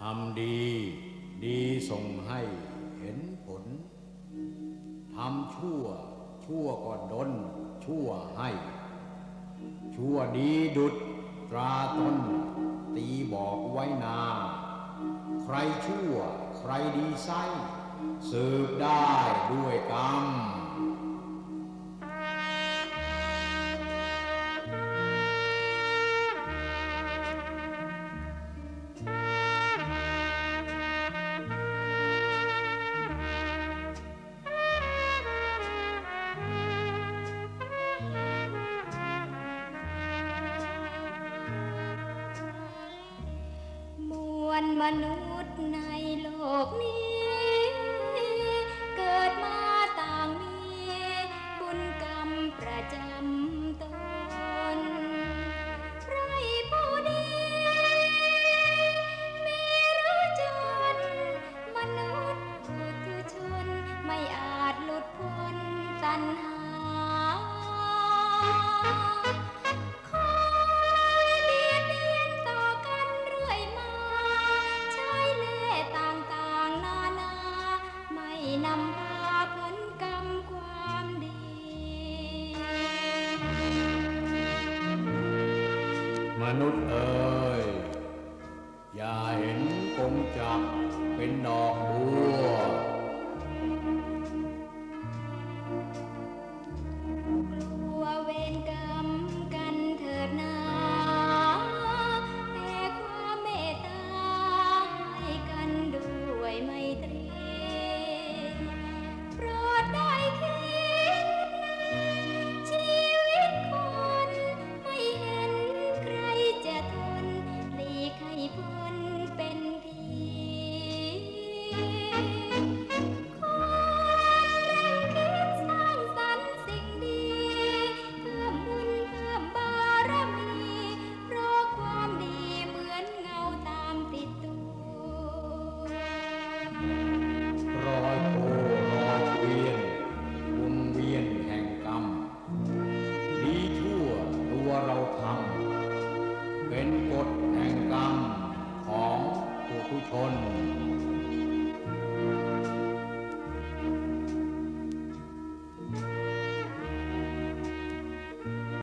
ทำดีดีส่งให้เห็นผล ทำชั่ว ชั่วก็ดน ชั่วให้ ชั่วดีดุดตราตนตีบอกไว้นา ใครชั่ว ใครดีไซสืบได้ด้วยกรรม นมนุษย์ในโลกนี้ นุษย์เอ่ยอย่าเห็นกงจักเป็นดอกบัว কুশন